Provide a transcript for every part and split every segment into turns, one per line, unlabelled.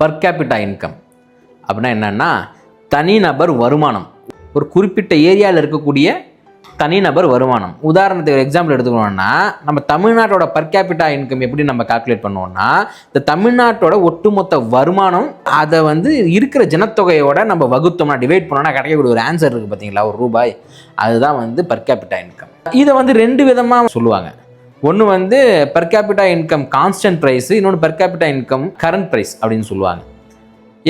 Per capita income அப்படின்னா என்னன்னா தனிநபர் வருமானம். ஒரு குறிப்பிட்ட ஏரியாவில் இருக்கக்கூடிய தனிநபர் வருமானம். உதாரணத்துக்கு ஒரு எக்ஸாம்பிள் எடுத்துக்கணும்னா நம்ம தமிழ்நாட்டோட பர் கேபிட்டா இன்கம் எப்படி நம்ம கால்குலேட் பண்ணுவோம்னா இந்த தமிழ்நாட்டோட ஒட்டுமொத்த வருமானம் அதை வந்து இருக்கிற ஜனத்தொகையோட நம்ம வகுத்தோம்னா டிவைட் பண்ணோம்னா கிடைக்கக்கூடிய ஒரு ஆன்சர் இருக்குது பார்த்தீங்களா ஒரு ரூபாய். அதுதான் வந்து பர் கேபிட்டா இன்கம் இதை வந்து ரெண்டு விதமாக சொல்லுவாங்க. ஒன்று வந்து per capita income constant price இன்னொன்று per capita income current price அப்படின்னு சொல்லுவாங்க.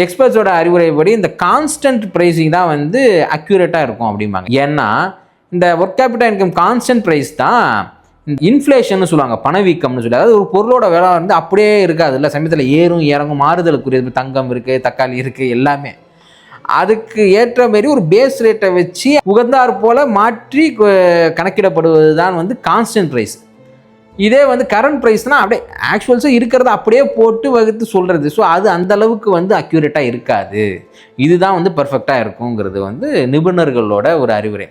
எக்ஸ்பர்ட்ஸோட அறிவுரைப்படி இந்த கான்ஸ்டன்ட் ப்ரைஸிங் தான் வந்து அக்யூரேட்டாக இருக்கும் அப்படிம்பாங்க. ஏன்னா இந்த work capita income constant price தான் இன்ஃப்ளேஷன் சொல்லுவாங்க பணவீக்கம்னு சொல்லி. அதாவது ஒரு பொருளோட விலை வந்து அப்படியே இருக்காது. இல்லை சமயத்தில் ஏறும் இறங்கும் மாறுதலுக்குரியது தங்கம் இருக்குது தக்காளி இருக்குது எல்லாமே. அதுக்கு ஏற்ற மாதிரி ஒரு பேஸ் ரேட்டை வச்சு உகந்தார் போல மாற்றி கணக்கிடப்படுவது தான் வந்து கான்ஸ்டன்ட் ப்ரைஸ் இதே வந்து கரண்ட் ப்ரைஸ்னால் அப்படியே ஆக்சுவல்ஸாக இருக்கிறத அப்படியே போட்டு வகுத்து சொல்கிறது ஸோ அது அந்த அளவுக்கு வந்து அக்யூரேட்டாக இருக்காது. இதுதான் வந்து பர்ஃபெக்டாக இருக்குங்கிறது வந்து நிபுணர்களோட ஒரு அறிவுரை.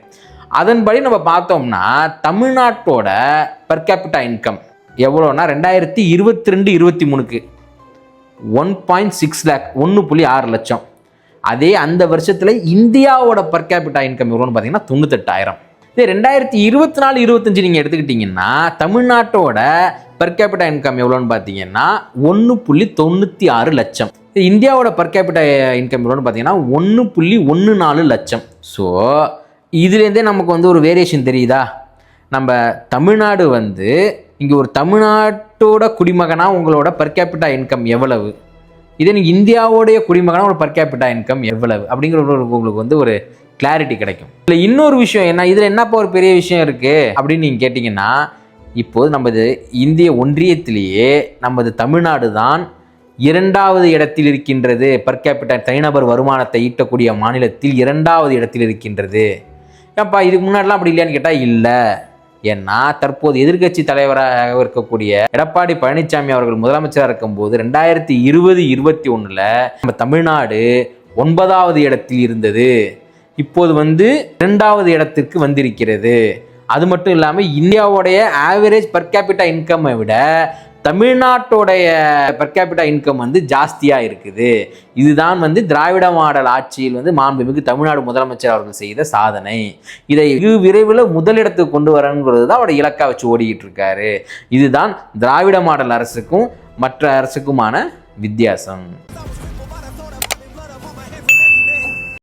அதன்படி நம்ம பார்த்தோம்னா தமிழ்நாட்டோட பர் கேபிட்டா இன்கம் எவ்வளோனா ரெண்டாயிரத்தி இருபத்தி ரெண்டு இருபத்தி மூணுக்கு ஒன் பாயிண்ட் சிக்ஸ் லேக் ஒன்று புள்ளி ஆறு லட்சம். அதே அந்த வருஷத்தில் இந்தியாவோட பர் கேபிட்டா இன்கம் எவ்வளோன்னு பார்த்தீங்கன்னா தொண்ணூத்தெட்டாயிரம். இதே ரெண்டாயிரத்தி இருபத்தி நாலு இருபத்தஞ்சு நீங்கள் எடுத்துக்கிட்டிங்கன்னா தமிழ்நாட்டோட பர் கேபிட்டா இன்கம் எவ்வளோன்னு பார்த்தீங்கன்னா ஒன்று புள்ளி தொண்ணூற்றி ஆறு லட்சம். இது இந்தியாவோட பர் கேபிட்டா இன்கம் எவ்வளோன்னு பார்த்தீங்கன்னா ஒன்று புள்ளி ஒன்று நாலு லட்சம். ஸோ இதுலேருந்தே நமக்கு வந்து ஒரு வேரியேஷன் தெரியுதா? நம்ம தமிழ்நாடு வந்து இங்கே ஒரு தமிழ்நாட்டோட குடிமகனாக உங்களோட பர் கேபிட்டா இன்கம் எவ்வளவு? இதே நீங்கள் இந்தியாவோடைய குடிமகனாக ஒரு பர் கேபிட்டா இன்கம் எவ்வளவு? அப்படிங்கிற ஒரு உங்களுக்கு வந்து ஒரு கிளாரிட்டி கிடைக்கும். இல்லை இன்னொரு விஷயம் என்ன? இதில் என்னப்பா ஒரு பெரிய விஷயம் இருக்குது அப்படின்னு நீங்கள் கேட்டிங்கன்னா இப்போது நமது இந்திய ஒன்றியத்திலேயே நமது தமிழ்நாடு தான் இரண்டாவது இடத்தில் இருக்கின்றது. பர் கேபிட்டல் தனிநபர் வருமானத்தை ஈட்டக்கூடிய மாநிலத்தில் இரண்டாவது இடத்தில் இருக்கின்றது. ஏன்ப்பா இதுக்கு முன்னாடிலாம் அப்படி இல்லையான்னு கேட்டால் இல்லை. ஏன்னா தற்போது எதிர்க்கட்சி தலைவராக இருக்கக்கூடிய எடப்பாடி பழனிசாமி அவர்கள் முதலமைச்சராக இருக்கும்போது ரெண்டாயிரத்தி இருபது இருபத்தி ஒன்றில் நம்ம தமிழ்நாடு ஒன்பதாவது இடத்தில் இருந்தது. இப்போது வந்து இரண்டாவது இடத்திற்கு வந்திருக்கிறது. அது மட்டும் இல்லாமல் இந்தியாவுடைய ஆவரேஜ் பர் கேபிட்டா இன்கம்மை விட தமிழ்நாட்டோடைய பர் கேபிட்டா இன்கம் வந்து ஜாஸ்தியாக இருக்குது. இதுதான் வந்து திராவிட மாடல் ஆட்சியில் வந்து மாண்புமிகு தமிழ்நாடு முதலமைச்சர் அவர்கள் செய்த சாதனை. இதை வெகு விரைவில் முதலிடத்துக்கு கொண்டு வரணுங்கிறது தான் அவரோட இலக்காக வச்சு ஓடிக்கிட்டு இருக்காரு. இதுதான் திராவிட மாடல் அரசுக்கும் மற்ற அரசுக்குமான வித்தியாசம்.